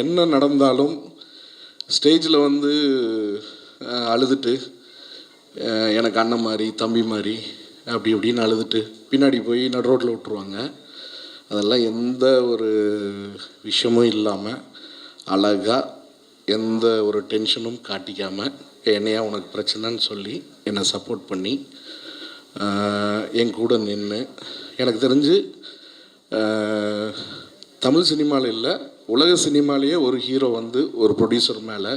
என்ன நடந்தாலும் ஸ்டேஜில் வந்து அழுதுட்டு எனக்கு அண்ணன் மாதிரி தம்பி மாதிரி அப்படி இப்படின்னு அழுதுட்டு பின்னாடி போய் நடு ரோட்டில் விட்டுருவாங்க. அதெல்லாம் எந்த ஒரு விஷயமும் இல்லாமல் அழகாக எந்த ஒரு டென்ஷனும் காட்டிக்காமல் என்னையா உனக்கு பிரச்சனைன்னு சொல்லி என்னை சப்போர்ட் பண்ணி என் கூட நின்று எனக்கு தெரிஞ்சு தமிழ் சினிமாவில் இல்லை உலக சினிமாலேயே ஒரு ஹீரோ வந்து ஒரு ப்ரொடியூசர் மேலே.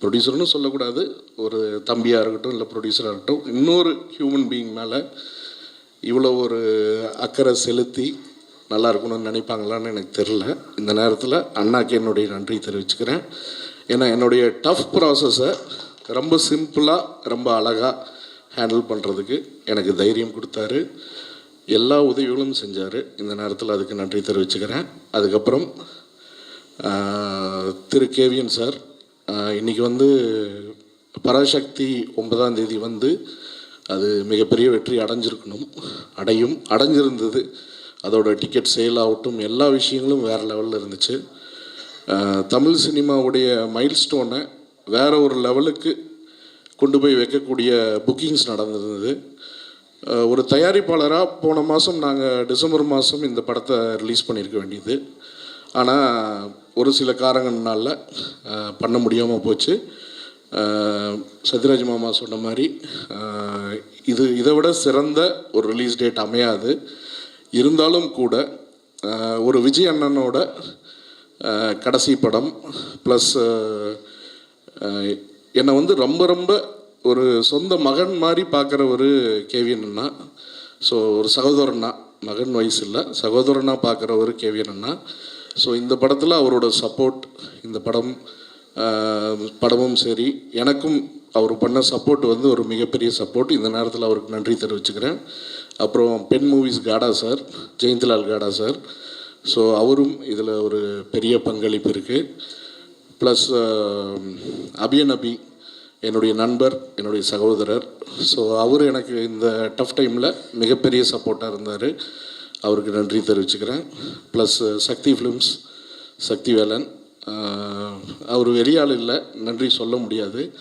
ப்ரொடியூசர்னு சொல்லக்கூடாது ஒரு தம்பியாக இருக்கட்டும் இல்லை ப்ரொடியூசராக இருக்கட்டும் இன்னொரு ஹியூமன் பீயிங் மேலே இவ்வளோ ஒரு அக்கறை செலுத்தி நல்லா இருக்கணும்னு நினைப்பாங்களான்னு எனக்கு தெரில இந்த நேரத்தில் அண்ணாக்கு என்னுடைய நன்றி தெரிவிச்சுக்கிறேன். ஏன்னா என்னுடைய டஃப் ப்ராசஸை ரொம்ப சிம்பிளாக ரொம்ப அழகாக ஹேண்டில் பண்ணுறதுக்கு எனக்கு தைரியம் கொடுத்தாரு. எல்லா உதவிகளும் செஞ்சார். இந்த நேரத்தில் அதுக்கு நன்றி தெரிவிச்சுக்கிறேன். அதுக்கப்புறம் திரு கேவியன் சார் இன்றைக்கி இன்னைக்கு வந்து பராசக்தி ஒன்பதாம் தேதி வந்து அது மிகப்பெரிய வெற்றி அடைஞ்சிருக்கணும். அடையும் அடைஞ்சிருந்தது. அதோட டிக்கெட் சேல் ஆகட்டும் எல்லா விஷயங்களும் வேறு லெவலில் இருந்துச்சு. தமிழ் சினிமாவுடைய மைல்ஸ்டோனை வேறு ஒரு லெவலுக்கு கொண்டு போய் வைக்கக்கூடிய புக்கிங்ஸ் நடந்திருந்தது. ஒரு தயாரிப்பாளராக போன மாதம் நாங்கள் டிசம்பர் மாதம் இந்த படத்தை ரிலீஸ் பண்ணியிருக்க வேண்டியது. ஆனால் ஒரு சில காரணங்கள்னால பண்ண முடியாமல் போச்சு. சத்யராஜ் மாமா சொன்ன மாதிரி இது இதை விட சிறந்த ஒரு ரிலீஸ் டேட் அமையாது. இருந்தாலும் கூட ஒரு விஜய் அண்ணனோட கடைசி படம் ப்ளஸ் என்னை வந்து ரொம்ப ரொம்ப ஒரு சொந்த மகன் மாதிரி பார்க்குற ஒரு கேவியன் ஸோ ஒரு சகோதரனா மகன் வயசு இல்லை சகோதரனா பார்க்குற ஒரு கேவியன் ஸோ இந்த படத்தில் அவரோட சப்போர்ட் இந்த படம் படமும் சரி எனக்கும் அவர் பண்ண சப்போர்ட் வந்து ஒரு மிகப்பெரிய சப்போர்ட் இந்த நேரத்தில் அவருக்கு நன்றி தெரிவிச்சுக்கிறேன். அப்புறம் பெண் மூவிஸ் காடா சார் ஜெயந்திலால் காடா சார் ஸோ அவரும் இதில் ஒரு பெரிய பங்களிப்பு இருக்குது ப்ளஸ் அபிய நபி என்னுடைய நண்பர் என்னுடைய சகோதரர். ஸோ அவர் எனக்கு இந்த டஃப் டைமில் மிகப்பெரிய சப்போர்ட்டாக இருந்தார். அவருக்கு நன்றி தெரிவிச்சுக்கிறேன். ப்ளஸ் சக்தி ஃபிலிம்ஸ் சக்தி வேலன் அவர் வெளியாள் இல்லை நன்றி சொல்ல முடியாது.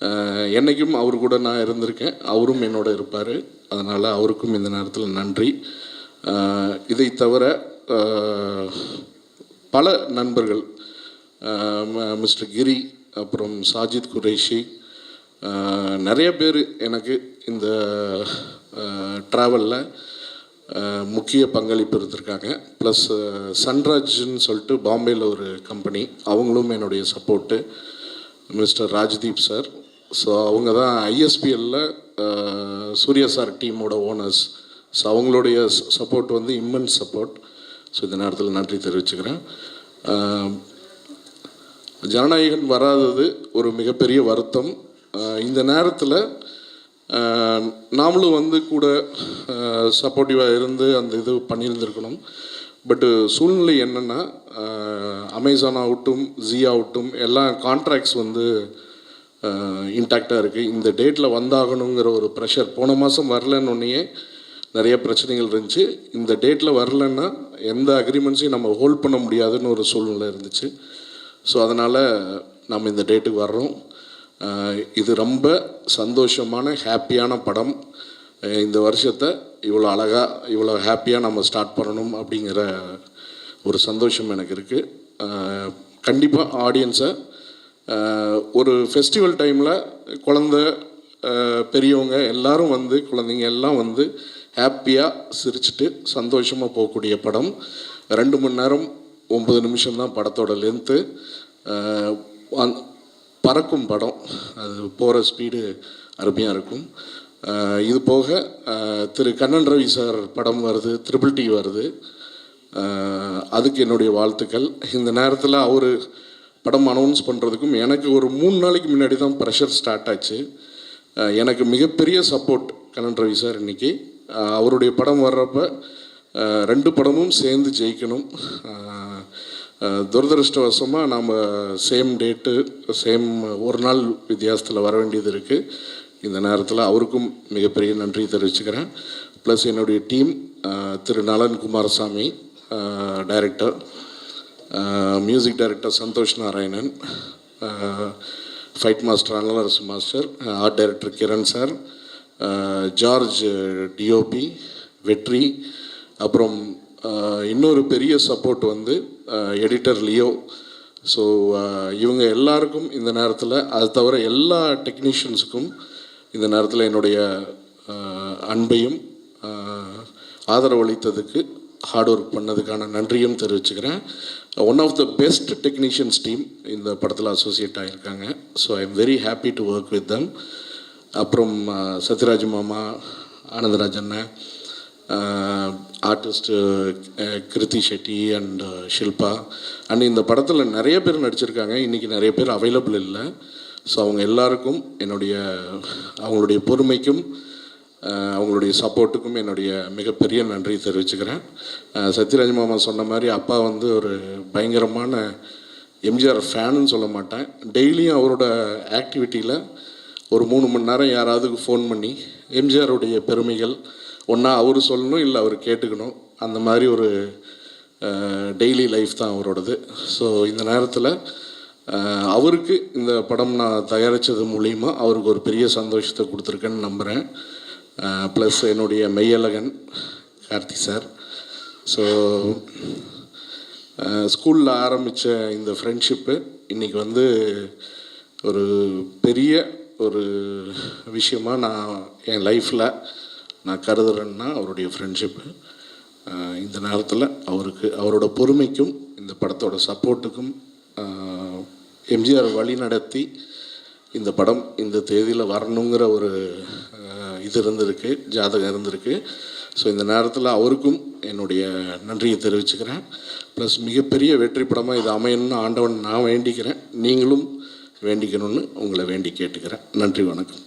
என்றைக்கும் என்னைக்கும் அவர் கூட நான் இருந்திருக்கேன். அவரும் என்னோட இருப்பார். அதனால் அவருக்கும் இந்த நேரத்தில் நன்றி. Uh, இதை தவிர uh, பல நண்பர்கள் ம- மிஸ்டர் கிரி அப்புறம் சாஜித் குரேஷி நிறைய பேர் எனக்கு இந்த ட்ராவலில் முக்கிய பங்களிப்பு இருந்திருக்காங்க. ப்ளஸ் சன்ராஜ்னு சொல்லிட்டு பாம்பேயில் ஒரு கம்பெனி அவங்களும் என்னுடைய support mister Rajdeep sir. So அவங்க தான் ஐஎஸ்பிஎல்ல சூர்யா சார் டீமோட ஓனர்ஸ் ஸோ அவங்களுடைய சப்போர்ட் வந்து இம்மன்ஸ் சப்போர்ட் ஸோ இந்த நேரத்தில் நன்றி தெரிவிச்சுக்கிறேன். ஜனநாயகம் ஜனநாயகன் வராதது ஒரு மிகப்பெரிய வருத்தம். இந்த நேரத்தில் நாமளும் வந்து கூட சப்போர்ட்டிவாக இருந்து அந்த இது பண்ணியிருந்திருக்கணும். பட்டு சூழ்நிலை என்னென்னா அமேசான் ஆகட்டும் ஜி ஆகட்டும் எல்லா கான்ட்ராக்ட்ஸ் வந்து இன்டாக்டாக இருக்குது இந்த டேட்டில் வந்தாகணுங்கிற ஒரு ப்ரெஷர் போன மாதம் வரலன்னொன்னே நிறைய பிரச்சனைகள் இருந்துச்சு. இந்த டேட்டில் வரலன்னா எந்த அக்ரிமெண்ட்ஸையும் நம்ம ஹோல்ட் பண்ண முடியாதுன்னு ஒரு சூழ்நிலை இருந்துச்சு. ஸோ அதனால் நம்ம இந்த டேட்டுக்கு வர்றோம். இது ரொம்ப சந்தோஷமான ஹாப்பியான படம். இந்த வருஷத்தை இவ்வளோ அழகாக இவ்வளோ ஹாப்பியாக நம்ம ஸ்டார்ட் பண்ணணும் அப்படிங்கிற ஒரு சந்தோஷம் எனக்கு இருக்குது கண்டிப்பாக ஆடியன்ஸை ஒரு ஃபெஸ்டிவல் டைமில் குழந்த பெரியவங்க எல்லாரும் வந்து குழந்தைங்க எல்லாம் வந்து ஹாப்பியாக சிரிச்சிட்டு சந்தோஷமாக போகக்கூடிய படம். ரெண்டு மணி நேரம் ஒம்பது நிமிஷம் தான் படத்தோட லென்த்து பறக்கும் படம். அது போகிற ஸ்பீடு அருமையாக இருக்கும். இது போக திரு கண்ணன் ரவி சார் படம் வருது ட்ரிபிள் டி வருது. அதுக்கு என்னுடைய வாழ்த்துக்கள். இந்த நேரத்தில் அவர் படம் அனௌன்ஸ் பண்ணுறதுக்கும் எனக்கு ஒரு மூணு நாளைக்கு முன்னாடி தான் ப்ரெஷர் ஸ்டார்ட் ஆச்சு. எனக்கு மிகப்பெரிய சப்போர்ட் கண்ணன் ரவி சார் இன்னைக்கு. அவருடைய படம் வர்றப்ப ரெண்டு படமும் சேர்ந்து ஜெயிக்கணும். துரதிருஷ்டவசமாக நாம் சேம் டேட்டு சேம் ஒரு நாள் வித்தியாசத்தில் வர வேண்டியது இருக்குது இந்த நேரத்தில் அவருக்கும் மிகப்பெரிய நன்றி தெரிவிச்சுக்கிறேன். ப்ளஸ் என்னுடைய team Thiru Nalan Kumarasamy director music director Santhosh Narayanan fight master Analarasu master art director Kiran sir George DOP Vetri அப்புறம் இன்னொரு பெரிய சப்போர்ட் வந்து எடிட்டர் லியோ. ஸோ இவங்க எல்லாருக்கும் இந்த நேரத்தில் அது தவிர எல்லா டெக்னீஷியன்ஸுக்கும் இந்த நேரத்தில் என்னுடைய அன்பையும் ஆதரவளித்ததுக்கு ஹார்ட் ஒர்க் பண்ணதுக்கான நன்றியும் தெரிவிச்சுக்கிறேன். One of the best technicians team இந்த படத்தில் அசோசியேட் ஆகியிருக்காங்க so I am very happy to work with them அப்புறம் சத்யராஜ் மாமா ஆனந்தராஜ் அண்ணன் artist Krithi Shetty and Shilpa and இந்த படத்தில் நிறைய பேர் நடிச்சிருக்காங்க. இன்றைக்கி நிறைய பேர் அவைலபிள் இல்லை. ஸோ அவங்க எல்லாருக்கும் என்னுடைய அவங்களுடைய பொறுமைக்கும் uh, அவங்களுடைய சப்போர்ட்டுக்கும் என்னுடைய மிகப்பெரிய நன்றி தெரிவிச்சுக்கிறேன். Uh, சத்யராஜ் மாமா சொன்ன மாதிரி அப்பா வந்து ஒரு பயங்கரமான எம்ஜிஆர் ஃபேனுன்னு சொல்ல மாட்டேன். டெய்லியும் அவரோட ஆக்டிவிட்டியில் ஒரு மூணு மணி நேரம் யாராவதுக்கு ஃபோன் பண்ணி எம்ஜிஆருடைய பெருமைகள் ஒன்றா அவர் சொல்லணும் இல்லை அவர் கேட்டுக்கணும். அந்த மாதிரி ஒரு டெய்லி லைஃப் தான் அவரோடது. ஸோ இந்த நேரத்தில் அவருக்கு இந்த படம் நான் தயாரித்தது மூலிமா அவருக்கு ஒரு பெரிய சந்தோஷத்தை கொடுத்துருக்கேன்னு நம்புகிறேன் ப்ளஸ் என்னுடைய மெய்யழகன் கார்த்தி சார். ஸோ ஸ்கூலில் ஆரம்பித்த இந்த ஃப்ரெண்ட்ஷிப்பு இன்றைக்கி வந்து ஒரு பெரிய ஒரு விஷயமா நான் என் லைஃப்பில் நான் கருதுறேன்னா அவருடைய ஃப்ரெண்ட்ஷிப்பு இந்த நேரத்தில் அவருக்கு அவரோட பொறுமைக்கும் இந்த படத்தோட சப்போர்ட்டுக்கும் எம்ஜிஆர் வழி நடத்தி இந்த படம் இந்த தேதியில் வரணுங்கிற ஒரு இது இருந்திருக்கு ஜாதகம் இருந்திருக்கு. ஸோ இந்த நேரத்தில் அவருக்கும் என்னுடைய நன்றியை தெரிவிச்சுக்கிறேன். ப்ளஸ் மிகப்பெரிய வெற்றி படமாக இது அமையணும்னு ஆண்டவன் நான் வேண்டிக்கிறேன். நீங்களும் வேண்டிக்கணும்னு உங்களை வேண்டி கேட்டுக்கிறேன். நன்றி வணக்கம்.